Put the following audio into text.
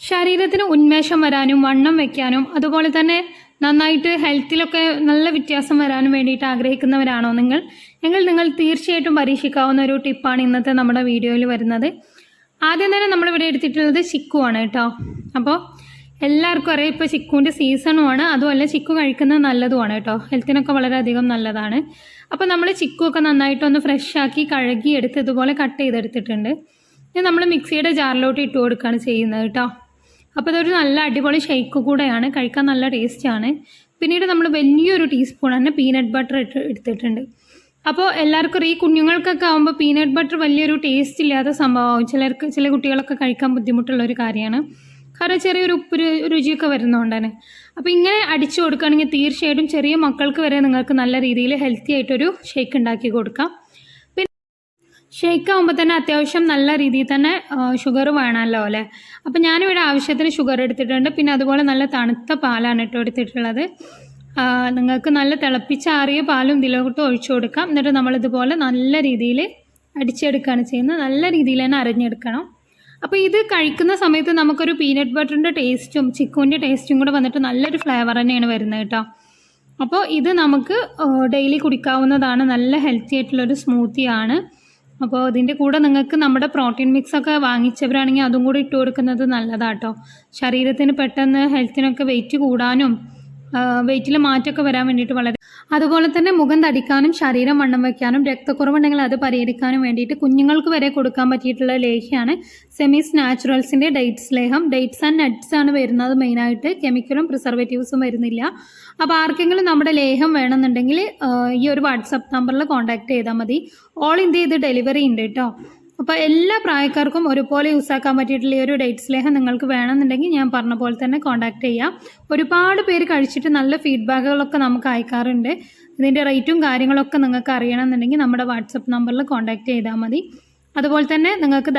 ശരീരത്തിന് ഉന്മേഷം വരാനും വണ്ണം വെക്കാനും അതുപോലെ തന്നെ നന്നായിട്ട് ഹെൽത്തിലൊക്കെ നല്ല വ്യത്യാസം വരാനും വേണ്ടിയിട്ട് ആഗ്രഹിക്കുന്നവരാണോ നിങ്ങൾ? എങ്കിൽ നിങ്ങൾ തീർച്ചയായിട്ടും പരീക്ഷിക്കാവുന്ന ഒരു ടിപ്പാണ് ഇന്നത്തെ നമ്മുടെ വീഡിയോയിൽ വരുന്നത്. ആദ്യം തന്നെ നമ്മളിവിടെ എടുത്തിട്ടുള്ളത് ചിക്കു ആണ് കേട്ടോ. അപ്പോൾ എല്ലാവർക്കും അറിയാം ഇപ്പോൾ ചിക്കുവിന്റെ സീസണുമാണ് അതുമല്ല ചിക്കു കഴിക്കുന്നത് നല്ലതുമാണ് കേട്ടോ. ഹെൽത്തിനൊക്കെ വളരെയധികം നല്ലതാണ്. അപ്പോൾ നമ്മൾ ചിക്കു ഒക്കെ നന്നായിട്ടൊന്ന് ഫ്രഷ് ആക്കി കഴുകി എടുത്ത് ഇതുപോലെ കട്ട് ചെയ്തെടുത്തിട്ടുണ്ട്. ഇനി നമ്മൾ മിക്സിയുടെ ജാറിലോട്ട് ഇട്ട് കൊടുക്കുകയാണ് ചെയ്യുന്നത് കേട്ടോ. അപ്പോൾ ഇതൊരു നല്ല അടിപൊളി ഷേക്ക് കൂടെയാണ്. കഴിക്കാൻ നല്ല ടേസ്റ്റാണ് പിന്നീട് നമ്മൾ വലിയൊരു ടീസ്പൂൺ തന്നെ പീനട്ട് ബട്ടർ ഇട്ട് എടുത്തിട്ടുണ്ട്. അപ്പോൾ എല്ലാവർക്കും ഈ കുഞ്ഞുങ്ങൾക്കൊക്കെ ആകുമ്പോൾ പീനട്ട് ബട്ടർ വലിയൊരു ടേസ്റ്റ് ഇല്ലാത്ത സംഭവമാകും ചിലർക്ക് ചില കുട്ടികളൊക്കെ കഴിക്കാൻ ബുദ്ധിമുട്ടുള്ള ഒരു കാര്യമാണ്. കാരണം ചെറിയൊരു ഉപ്പ് രുചിയൊക്കെ വരുന്നതുകൊണ്ടാണ് അപ്പോൾ ഇങ്ങനെ അടിച്ചു കൊടുക്കുകയാണെങ്കിൽ തീർച്ചയായിട്ടും ചെറിയ മക്കൾക്ക് വരെ നിങ്ങൾക്ക് നല്ല രീതിയിൽ ഹെൽത്തി ആയിട്ടൊരു ഷേക്ക് ഉണ്ടാക്കി കൊടുക്കാം. ഷേക്ക് ആകുമ്പോൾ തന്നെ അത്യാവശ്യം നല്ല രീതിയിൽ തന്നെ ഷുഗർ വേണമല്ലോ അല്ലേ? അപ്പോൾ ഞാനിവിടെ ആവശ്യത്തിന് ഷുഗർ എടുത്തിട്ടുണ്ട്. പിന്നെ അതുപോലെ നല്ല തണുത്ത പാലാണ് കേട്ടോ എടുത്തിട്ടുള്ളത്. നിങ്ങൾക്ക് നല്ല തിളപ്പിച്ചാറിയ പാലും ഇതിലോട്ട് ഒഴിച്ചു കൊടുക്കാം. എന്നിട്ട് നമ്മളിതുപോലെ നല്ല രീതിയിൽ അടിച്ചെടുക്കുകയാണ് ചെയ്യുന്നത്. നല്ല രീതിയിൽ തന്നെ അരഞ്ഞെടുക്കണം. അപ്പോൾ ഇത് കഴിക്കുന്ന സമയത്ത് നമുക്കൊരു പീനട്ട് ബട്ടറിന്റെ ടേസ്റ്റും ചിക്കുവിന്റെ ടേസ്റ്റും കൂടെ വന്നിട്ട് നല്ലൊരു ഫ്ലേവർ തന്നെയാണ് വരുന്നത് കേട്ടോ. അപ്പോൾ ഇത് നമുക്ക് ഡെയിലി കുടിക്കാവുന്നതാണ്. നല്ല ഹെൽത്തി ആയിട്ടുള്ളൊരു സ്മൂത്തിയാണ് അപ്പോൾ ഇതിന്റെ കൂടെ നിങ്ങൾക്ക് നമ്മുടെ പ്രോട്ടീൻ മിക്സ് ഒക്കെ വാങ്ങിച്ചവരാണെങ്കിൽ അതും കൂടി ഇട്ട് കൊടുക്കുന്നത് നല്ലതാട്ടോ. ശരീരത്തിന് പെട്ടെന്ന് ഹെൽത്തിനൊക്കെ വെയിറ്റ് കൂടാനും വെയിറ്റിൽ മാറ്റമൊക്കെ വരാൻ വേണ്ടിയിട്ട് വളരെ അതുപോലെ തന്നെ മുഖം തടിക്കാനും ശരീരം വണ്ണം വയ്ക്കാനും രക്തക്കുറവുണ്ടെങ്കിൽ അത് പരിഹരിക്കാനും വേണ്ടിയിട്ട് കുഞ്ഞുങ്ങൾക്ക് വരെ കൊടുക്കാൻ പറ്റിയിട്ടുള്ള ലേഹ്യമാണ് സെമീസ് നാച്ചുറൽസിന്റെ ഡേറ്റ്സ് ലേഹം ഡേറ്റ്സ് ആൻഡ് നട്ട്സ് ആണ് വരുന്നത് മെയിനായിട്ട് കെമിക്കലും പ്രിസർവേറ്റീവ്സും വരുന്നില്ല. അപ്പോൾ ആർക്കെങ്കിലും നമ്മുടെ ലേഹം വേണമെന്നുണ്ടെങ്കിൽ ഈ ഒരു വാട്സപ്പ് നമ്പറിൽ കോൺടാക്ട് ചെയ്താൽ മതി. ഓൾ ഇന്ത്യ ഇത് ഡെലിവറി ഉണ്ട് കേട്ടോ അപ്പോൾ എല്ലാ പ്രായക്കാർക്കും ഒരുപോലെ യൂസ് ആക്കാൻ പറ്റിയിട്ടുള്ള ഈ ഒരു ഡേറ്റ് സ്ലേഹം നിങ്ങൾക്ക് വേണമെന്നുണ്ടെങ്കിൽ ഞാൻ പറഞ്ഞ പോലെ തന്നെ കോൺടാക്ട് ചെയ്യാം. ഒരുപാട് പേര് കഴിച്ചിട്ട് നല്ല ഫീഡ്ബാക്കുകളൊക്കെ നമുക്ക് അയക്കാറുണ്ട്. ഇതിന്റെ റേറ്റും കാര്യങ്ങളൊക്കെ നിങ്ങൾക്ക് അറിയണമെന്നുണ്ടെങ്കിൽ നമ്മുടെ വാട്സപ്പ് നമ്പറിൽ കോൺടാക്ട് ചെയ്താൽ മതി. അതുപോലെ തന്നെ നിങ്ങൾക്ക്